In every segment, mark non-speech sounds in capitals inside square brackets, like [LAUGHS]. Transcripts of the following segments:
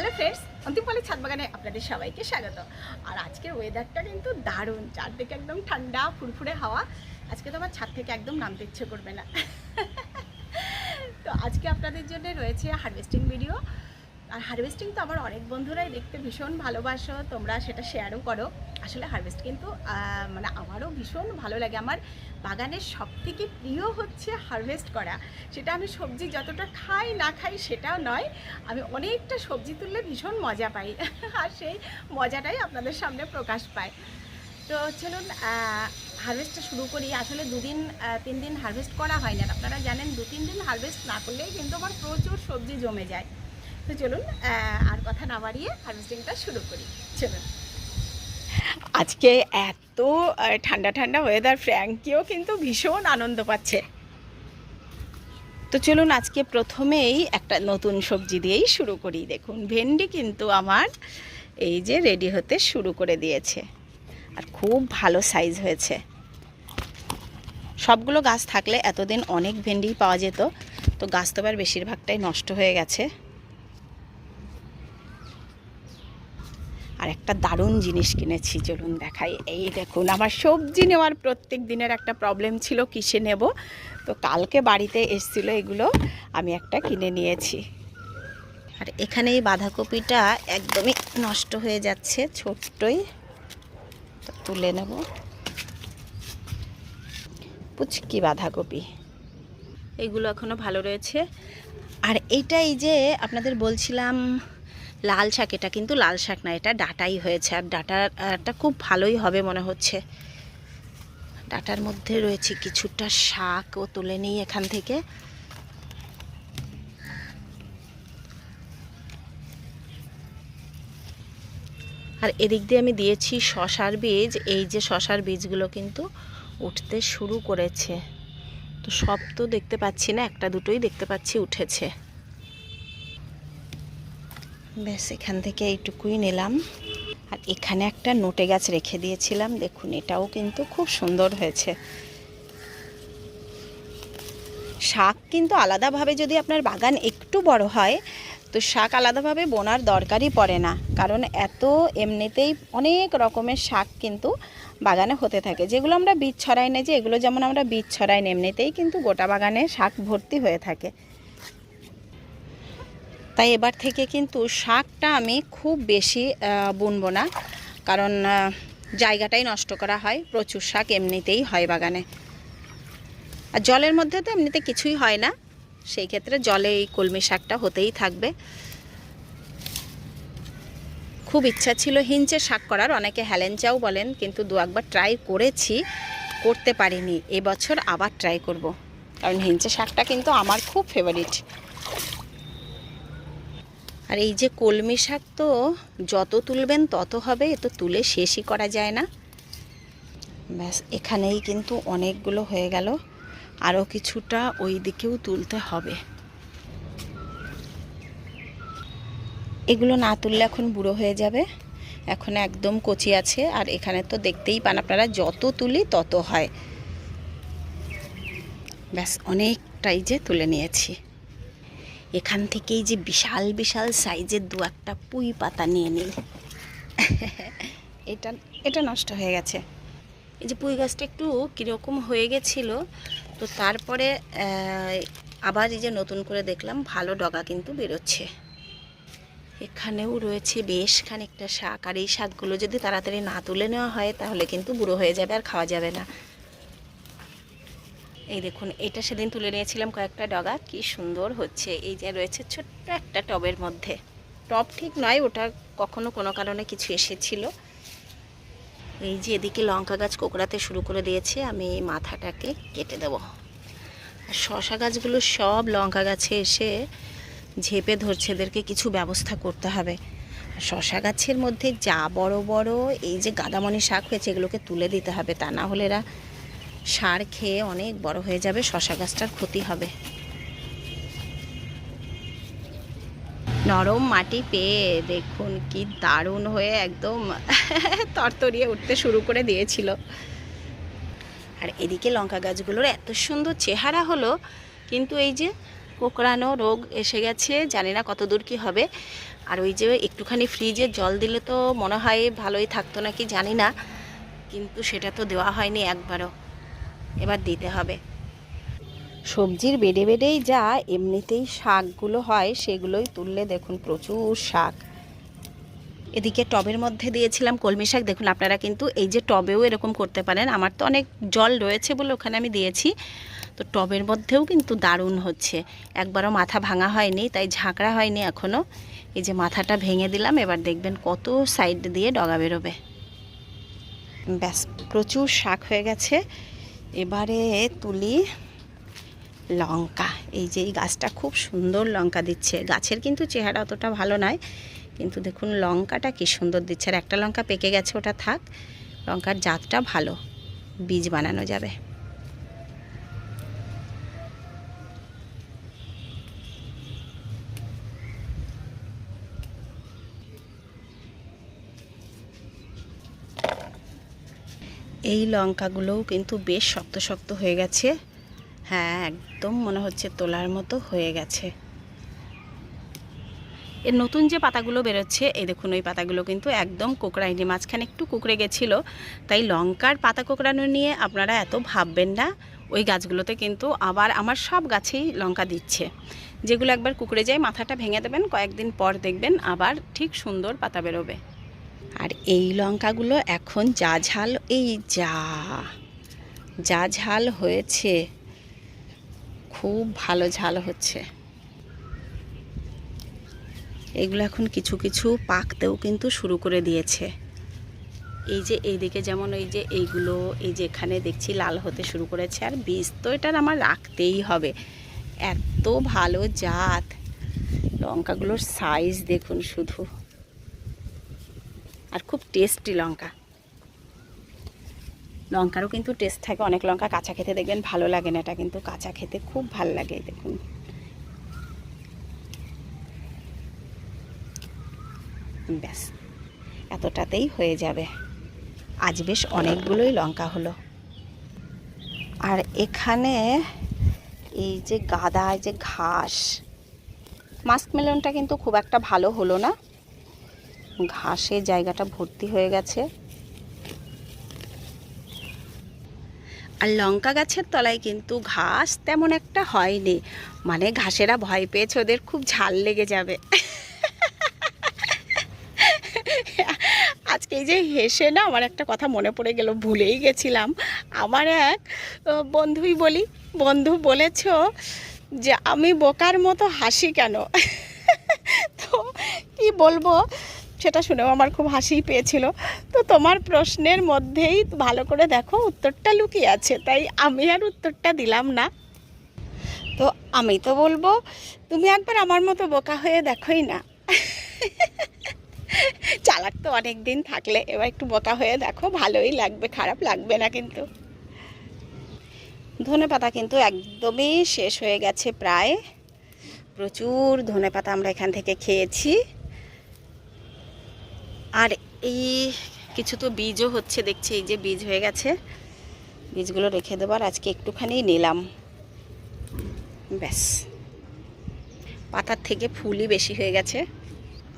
Hello friends অন্তিমপালের ছাদ বাগানে আপনাদের সবাইকে স্বাগত। আর আজকের ওয়েদারটা কিন্তু দারুণ, চারদিকে একদম ঠান্ডা, ফুরফুরে হাওয়া। আজকে তো আমার ছাদ থেকে একদম নামতে ইচ্ছে করবে না। তো আজকে আপনাদের জন্য রয়েছে হারভেস্টিং ভিডিও আর হারভেস্টিং তো আমার অনেক বন্ধুরাই দেখতে ভীষণ ভালোবাসো, তোমরা সেটা শেয়ারও করো। আসলে হারভেস্ট কিন্তু মানে আমারও ভীষণ ভালো লাগে। আমার বাগানের সব থেকে প্রিয় হচ্ছে হারভেস্ট করা। সেটা আমি সবজি যতটা খাই না খাই সেটাও নয়, আমি অনেকটা সবজি তুললে ভীষণ মজা পাই। [LAUGHS] আর সেই মজাটাই আপনাদের সামনে প্রকাশ পায়। তো চলুন হারভেস্টটা শুরু করি। আসলে দুদিন তিন দিন হারভেস্ট করা হয় না। আপনারা জানেন, দু, তিন দিন হারভেস্ট না করলেই কিন্তু আমার প্রচুর সবজি জমে যায়। তো চলুন আর কথা না বাড়িয়ে হারভেস্টিংটা শুরু করি। চলুন। আজকে এত ঠান্ডা ঠান্ডা ওয়েদার ফ্র্যাঙ্কিও কিন্তু ভীষণ আনন্দ পাচ্ছে। তো চলুন আজকে প্রথমেই একটা নতুন সবজি দিয়েই শুরু করি। দেখুন, ভেন্ডি কিন্তু আমার এই যে রেডি হতে শুরু করে দিয়েছে। আর খুব ভালো সাইজ হয়েছে। সবগুলো গাছ থাকলে এতদিন অনেক ভেন্ডি পাওয়া যেত, তো গাছ তো এবার বেশিরভাগটাই নষ্ট হয়ে গেছে। আর একটা দারুণ জিনিস কিনেছি, চলুন দেখাই। এই দেখুন, আমার সবজি নেওয়ার প্রত্যেক দিনের একটা প্রবলেম ছিল, কিসে নেব? তো কালকে বাড়িতে এসেছিল এগুলো, আমি একটা কিনে নিয়েছি। আর এখানে এই বাঁধাকপিটা একদমই নষ্ট হয়ে যাচ্ছে, ছোট্টই। তুলে নেব। পুচকি বাঁধাকপি। এগুলো এখনও ভালো রয়েছে। আর এইটা এই যে আপনাদের বলছিলাম লাল শাক, এটা কিন্তু লাল শাক না, এটা ডাটাই হয়েছে। আর ডাটাটা খুব ভালোই হবে মনে হচ্ছে। ডাটার মধ্যে রয়েছে কিছুটা শাকও তুলে নিই এখান থেকে। আর এদিক দিয়ে আমি দিয়েছি শশার বীজ। এই যে শশার বীজগুলো কিন্তু উঠতে শুরু করেছে। তো সব তো দেখতে পাচ্ছি না, একটা দুটোই দেখতে পাচ্ছি উঠেছে। ব্যাস এখান থেকে এইটুকুই নিলাম। আর এখানে একটা নোটে গাছ রেখে দিয়েছিলাম। দেখুন, এটাও কিন্তু খুব সুন্দর হয়েছে। শাক কিন্তু আলাদাভাবে যদি আপনার বাগান একটু বড় হয়, তো শাক আলাদাভাবে বোনার দরকারই পড়ে না। কারণ এত এমনিতেই অনেক রকমের শাক কিন্তু বাগানে হতে থাকে। যেগুলো আমরা বীজ ছড়াই না যে, এগুলো যেমন আমরা বীজ ছড়াই না এমনিতেই কিন্তু গোটা বাগানে শাক ভর্তি হয়ে থাকে। তাই এবার থেকে কিন্তু শাকটা আমি খুব বেশি বুনবো না। কারণ জায়গাটাই নষ্ট করা হয়, প্রচুর শাক এমনিতেই হয় বাগানে। আর জলের মধ্যে তো এমনিতে কিছুই হয় না। সেই ক্ষেত্রে জলে এই কলমি শাকটা হতেই থাকবে। খুব ইচ্ছা ছিল হিঞ্চে শাক করার, অনেকে হ্যালেঞ্চাও বলেন, কিন্তু দু একবার ট্রাই করেছি, করতে পারিনি। এবছর আবার ট্রাই করব। কারণ হিঞ্চে শাকটা কিন্তু আমার খুব ফেভারিট। আর এই যে কলমি শাক তো যত তুলবেন তত হবে, এ তো তুলে শেষই করা যায় না। ব্যাস, এখানেই কিন্তু অনেকগুলো হয়ে গেল। আরও কিছুটা ওই দিকেও তুলতে হবে। এগুলো না তুললে এখন বুড়ো হয়ে যাবে। এখন একদম কচি আছে, আর এখানে তো দেখতেই পান আপনারা, যত তুলি তত হয়। ব্যাস, অনেকটাই যে তুলে নিয়েছি। এখান থেকেই যে বিশাল বিশাল সাইজের দু একটা পুঁই পাতা নিয়ে নিই এটা এটা নষ্ট হয়ে গেছে। এই যে পুঁই গাছটা একটু কীরকম হয়ে গেছিল তো তারপরে আবার এই যে নতুন করে দেখলাম ভালো ডগা কিন্তু বেরোচ্ছে। এখানেও রয়েছে বেশ খানিকটা শাক আর এই শাকগুলো যদি তাড়াতাড়ি না তুলে নেওয়া হয় তাহলে কিন্তু বুড়ো হয়ে যাবে আর খাওয়া যাবে না। এই দেখুন, এটা সেদিন তুলে নিয়েছিলাম কয়েকটা ডগা, কি সুন্দর হচ্ছে। এই যে রয়েছে ছোট্ট একটা টবের মধ্যে। টব ঠিক নয়, ওটা কখনো কোনো কারণে কিছু এসেছিল। এই যে এদিকে লঙ্কা গাছ কোকড়াতে শুরু করে দিয়েছে, আমি এই মাথাটাকে কেটে দেব। আর শশা গাছগুলো সব লঙ্কা গাছে এসে ঝেপে ধরছে, এদেরকে কিছু ব্যবস্থা করতে হবে। শশা গাছের মধ্যে যা বড় বড়, এই যে গাদামণি শাক হয়েছে, এগুলোকে তুলে দিতে হবে। তা না হলে এরা সার খেয়ে অনেক বড় হয়ে যাবে, শশা গাছটার ক্ষতি হবে। নরম মাটি পেয়ে দেখুন কি দারুণ হয়ে একদম [LAUGHS] তরতরিয়ে উঠতে শুরু করে দিয়েছিল। আর এদিকে লঙ্কা গাছগুলোর এত সুন্দর চেহারা হলো, কিন্তু এই যে কোকড়ানো রোগ এসে গেছে, জানি না কত দূর কী হবে। আর ওই যে একটুখানি ফ্রিজে জল দিলে তো মনে হয় ভালোই থাকতো নাকি জানি না, কিন্তু সেটা তো দেওয়া হয়নি একবারও। এবার দিতে হবে। সবজির বেডে বেডেই যা, এমনিতেই শাকগুলো হয়, সেগুলোই তুললে দেখুন প্রচুর শাক। এদিকে টবের মধ্যে দিয়েছিলাম কলমি শাক, দেখুন আপনারা কিন্তু এই যে টবেও এরকম করতে পারেন। আমার তো অনেক জল রয়েছে বলে ওখানে আমি দিয়েছি। তো টবের মধ্যেও কিন্তু দারুণ হচ্ছে। একবারও মাথা ভাঙা হয়নি, তাই ঝাঁকড়া হয়নি এখনও এই যে মাথাটা ভেঙে দিলাম, এবার দেখবেন কত সাইড দিয়ে ডগা বেরোবে। ব্যাস, প্রচুর শাক হয়ে গেছে। এবারে তুলি লঙ্কা। এই যে এই গাছটা খুব সুন্দর লঙ্কা দিচ্ছে। গাছের কিন্তু চেহারা অতটা ভালো নয়, কিন্তু দেখুন লঙ্কাটা কি সুন্দর দিচ্ছে। আর একটা লঙ্কা পেকে গেছে, ওটা থাক। লঙ্কার জাতটা ভালো, বীজ বানানো যাবে। এই লঙ্কাগুলোও কিন্তু বেশ শক্ত শক্ত হয়ে গেছে। হ্যাঁ একদম মনে হচ্ছে তোলার মতো হয়ে গেছে। এর নতুন যে পাতাগুলো বেরোচ্ছে, এই দেখুন, ওই পাতাগুলো কিন্তু একদম কোকড়ায়নি মাঝখানে একটু কুকড়ে গেছিল, তাই লঙ্কার পাতা কোকড়ানো নিয়ে আপনারা এত ভাববেন না। ওই গাছগুলোতে কিন্তু আবার আমার সব গাছেই লঙ্কা দিচ্ছে। যেগুলো একবার কুকড়ে যায়, মাথাটা ভেঙে দেবেন, কয়েকদিন পর দেখবেন আবার ঠিক সুন্দর পাতা বেরোবে। আর এই লঙ্কাগুলো এখন যা ঝাল, এই যা যা ঝাল হয়েছে, খুব ভালো ঝাল হচ্ছে। এগুলো এখন কিছু কিছু পাকতেও কিন্তু শুরু করে দিয়েছে। এই যে এইদিকে যেমন ওই যে এইগুলো, এই যে এখানে দেখছি লাল হতে শুরু করেছে, আর বীজ তো এটার আমার রাখতেই হবে। এত ভালো জাত। লঙ্কাগুলোর সাইজ দেখুন শুধু। আর খুব টেস্টি লঙ্কা। লঙ্কারও কিন্তু টেস্ট থাকে, অনেক লঙ্কা কাঁচা খেতে দেখবেন ভালো লাগে না, এটা কিন্তু কাঁচা খেতে খুব ভালো লাগে দেখুন। ব্যাস, এতটাতেই হয়ে যাবে। আজ বেশ অনেকগুলোই লঙ্কা হলো। আর এখানে এই যে গাদায় যে ঘাস, মাস্ক মেলনটা কিন্তু খুব একটা ভালো হলো না। ঘাসে জায়গাটা ভর্তি হয়ে গেছে। আর লঙ্কা গাছের তলায় কিন্তু ঘাস তেমন একটা হয়নি। মানে ঘাসেরা ভয় পেয়েছে, ওদের খুব ঝাল লেগে যাবে। আজকে এই যে হেসে না, আমার একটা কথা মনে পড়ে গেল, ভুলেই গেছিলাম। আমার এক বন্ধুই বলি, বন্ধু বলেছ যে আমি বোকার মতো হাসি কেন? তো কি বলব? সেটা শুনেও আমার খুব হাসিই পেয়েছিল। তো তোমার প্রশ্নের মধ্যেই ভালো করে দেখো, উত্তরটা লুকিয়ে আছে, তাই আমি আর উত্তরটা দিলাম না। তো আমি তো বলব, তুমি একবার আমার মতো বোকা হয়ে দেখোই না। চালাক তো অনেক দিন থাকলে, এবার একটু বোকা হয়ে দেখো, ভালোই লাগবে, খারাপ লাগবে না কিন্তু। ধনে পাতা কিন্তু একদমই শেষ হয়ে গেছে প্রায়। প্রচুর ধনে পাতা আমরা এখান থেকে খেয়েছি। আর এই কিছু তো বীজও হচ্ছে, দেখছি এই যে বীজ হয়ে গেছে। বীজগুলো রেখে দেবার আজকে একটুখানি নিলাম। ব্যাস। পাতার থেকে ফুলই বেশি হয়ে গেছে।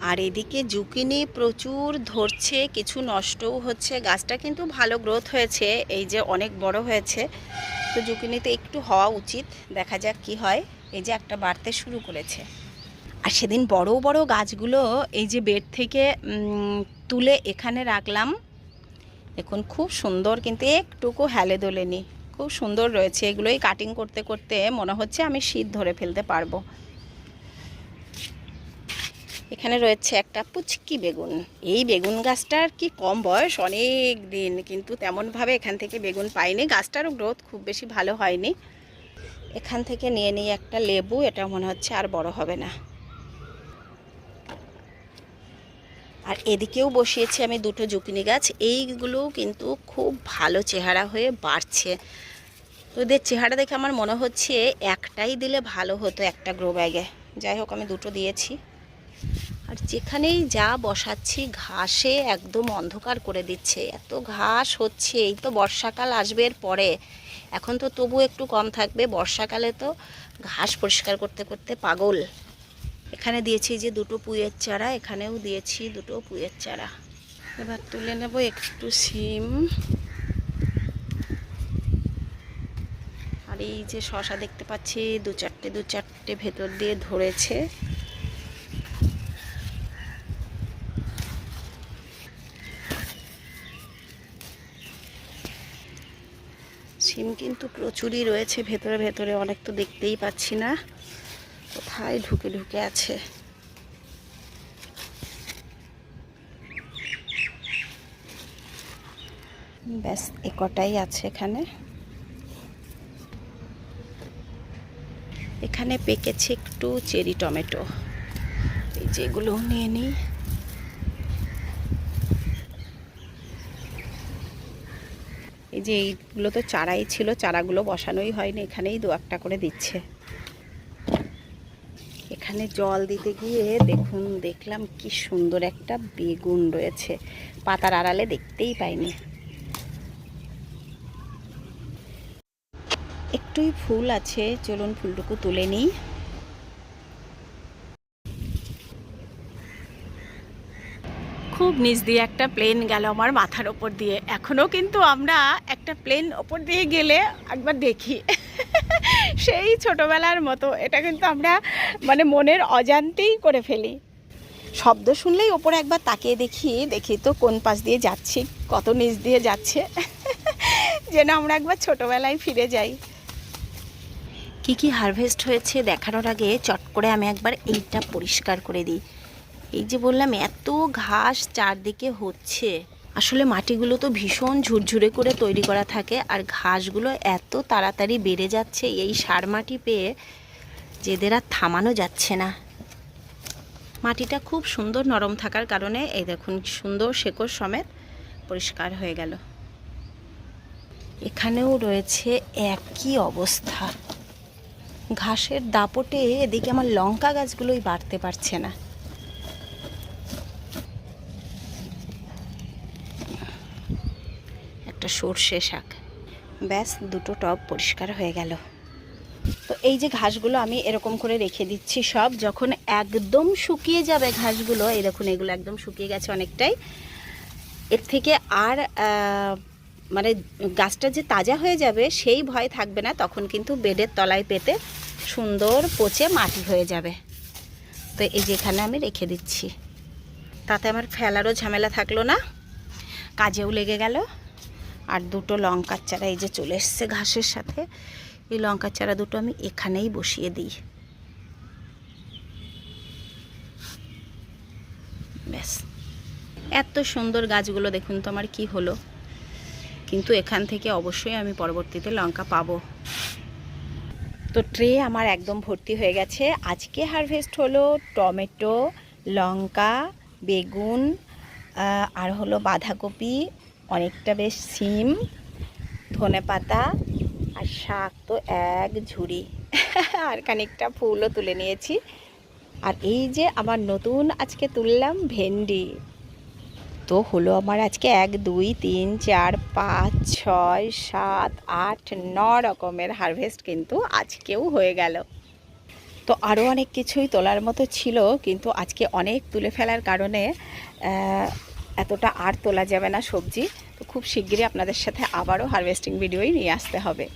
আর এদিকে জুকিনি প্রচুর ধরছে, কিছু নষ্টও হচ্ছে। গাছটা কিন্তু ভালো গ্রোথ হয়েছে, এই যে অনেক বড় হয়েছে। তো জুকিনিতে একটু হওয়া উচিত, দেখা যাক কি হয়। এই যে একটা বাড়তে শুরু করেছে। আর সেদিন বড় বড় গাছগুলো এই যে বেড থেকে তুলে এখানে রাখলাম। দেখুন, খুব সুন্দর কিন্তু একটুকু হেলে দোলেনি। খুব সুন্দর রয়েছে। এগুলোই কাটিং করতে করতে মনে হচ্ছে আমি শীত ধরে ফেলতে পারব। এখানে রয়েছে একটা পুচকি বেগুন। এই বেগুন গাছটার কি কম বয়স? অনেক দিন। কিন্তু তেমনভাবে এখান থেকে বেগুন পাইনি। গাছটারও গ্রোথ খুব বেশি ভালো হয়নি। এখান থেকে নিয়ে নিয়ে একটা লেবু। এটা মনে হচ্ছে আর বড় হবে না। আর এদিকেও বসিয়েছি আমি দুটো জুকিনি গাছ। এইগুলোও কিন্তু খুব ভালো চেহারা হয়ে বাড়ছে। তো এদের চেহারা দেখে আমার মনে হচ্ছে একটাই দিলে ভালো হতো একটা গ্রো ব্যাগে যাই হোক, আমি দুটো দিয়েছি। আর যেখানেই যা বসাচ্ছি, ঘাসে একদম অন্ধকার করে দিচ্ছে। এত ঘাস হচ্ছে, এই তো বর্ষাকাল আসবে এর পরে। এখন তো তবু একটু কম থাকবে। বর্ষাকালে তো ঘাস পরিষ্কার করতে করতে পাগল। এখানে দিয়েছি যে দুটো পুঁয়ের চারা, এখানেও দিয়েছি দুটো পুঁয়ের চারা। এবার তুলে নেব একটু সিম। আর এই যে শশা দেখতে পাচ্ছি, দু চারটে দু চারটে ভেতর দিয়ে ধরেছে। সিম কিন্তু প্রচুরই রয়েছে, ভেতরে ভেতরে অনেক তো দেখতেই পাচ্ছি না। কোথায় ঢুকে ঢুকে আছে? ব্যাস এ কটাই আছে এখানে। এখানে পেকেছে একটু চেরি টমেটো। এই যেগুলো নিয়ে নিই। এই যে এইগুলো তো চারাই ছিল, চারাগুলো বসানোই হয়নি, এখানেই দু একটা করে দিচ্ছে। এখানে জল দিতে গিয়ে দেখুন, দেখলাম কি সুন্দর একটা বেগুন রয়েছে। পাতার আড়ালে দেখতেই পাইনি। একটুই ফুল আছে, চলুন ফুলটুকু তুলে নিই। খুব নিচ দিয়ে একটা প্লেন গেল আমার মাথার ওপর দিয়ে। এখনও কিন্তু আমরা একটা প্লেন ওপর দিয়ে গেলে একবার দেখি। সেই ছোটবেলার মতো। এটা কিন্তু আমরা মানে মনের অজান্তেই করে ফেলি। শব্দ শুনলেই ওপরে একবার তাকিয়ে দেখি দেখি তো কোন পাশ দিয়ে যাচ্ছি কত নিচ দিয়ে যাচ্ছে। যেন আমরা একবার ছোটবেলায় ফিরে যাই। কি কি হারভেস্ট হয়েছে দেখানোর আগে চট করে আমি একবার এইটা পরিষ্কার করে দিই। এই যে বললাম এত ঘাস চারদিকে হচ্ছে। আসলে মাটিগুলো তো ভীষণ ঝুরঝুরে করে তৈরি করা থাকে আর ঘাসগুলো এত তাড়াতাড়ি বেড়ে যাচ্ছে, এই সার মাটি পেয়ে যেদের আর থামানো যাচ্ছে না। মাটিটা খুব সুন্দর নরম থাকার কারণে এই দেখুন সুন্দর শেকড় সমেত পরিষ্কার হয়ে গেল। এখানেও রয়েছে একই অবস্থা। ঘাসের দাপটে এদিকে আমার লঙ্কা গাছগুলোই বাড়তে পারছে না। সর্ষে শাক। ব্যাস, দুটো টব পরিষ্কার হয়ে গেল। তো এই যে ঘাসগুলো আমি এরকম করে রেখে দিচ্ছি সব, যখন একদম শুকিয়ে যাবে ঘাসগুলো, এই দেখুন, এগুলো একদম শুকিয়ে গেছে অনেকটাই। এর থেকে আর মানে গাছটা যে তাজা হয়ে যাবে, সেই ভয় থাকবে না, তখন কিন্তু বেডের তলায় পেতে সুন্দর পচে মাটি হয়ে যাবে। তো এই যে এখানে আমি রেখে দিচ্ছি। তাতে আমার ফেলারও ঝামেলা থাকল না। কাজেও লেগে গেল। আর দুটো লঙ্কার চারা এই যে চলে এসছে ঘাসের সাথে। এই লঙ্কার চারা দুটো আমি এখানেই বসিয়ে দিই। ব্যাস। এত সুন্দর গাছগুলো দেখুন তো আমার কী হলো। কিন্তু এখান থেকে অবশ্যই আমি পরবর্তীতে লঙ্কা পাবো। তো ট্রে আমার একদম ভর্তি হয়ে গেছে। আজকে হারভেস্ট হলো টমেটো, লঙ্কা, বেগুন আর হলো বাঁধাকপি অনেকটা বেশ সিম, ধনে পাতা আর শাক তো এক ঝুড়ি। [LAUGHS] আর খানিকটা ফুলও তুলে নিয়েছি। আর এই যে আমার নতুন আজকে তুললাম ভেন্ডি, তো হলো আমার আজকে এক, দুই, তিন, চার, পাঁচ, ছয়, সাত, আট, ন রকমের হারভেস্ট কিন্তু আজকেও হয়ে গেল। তো আরও অনেক কিছুই তোলার মতো ছিল, কিন্তু আজকে অনেক তুলে ফেলার কারণে এতটা আর তোলা যাবে না সবজি। তো খুব শিগগিরই আপনাদের সাথে আবারও হারভেস্টিং ভিডিওই নিয়ে আসতে হবে।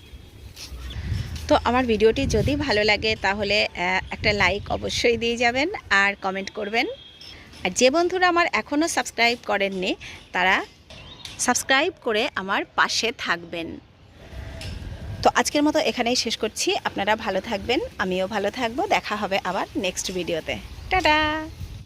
তো আমার ভিডিওটি যদি ভালো লাগে, তাহলে একটা লাইক অবশ্যই দিয়ে যাবেন আর কমেন্ট করবেন। আর যে বন্ধুরা আমার এখনও সাবস্ক্রাইব করেননি, তারা সাবস্ক্রাইব করে আমার পাশে থাকবেন। তো আজকের মতো এখানেই শেষ করছি। আপনারা ভালো থাকবেন, আমিও ভালো থাকব। দেখা হবে আবার নেক্সট ভিডিওতে টাটা!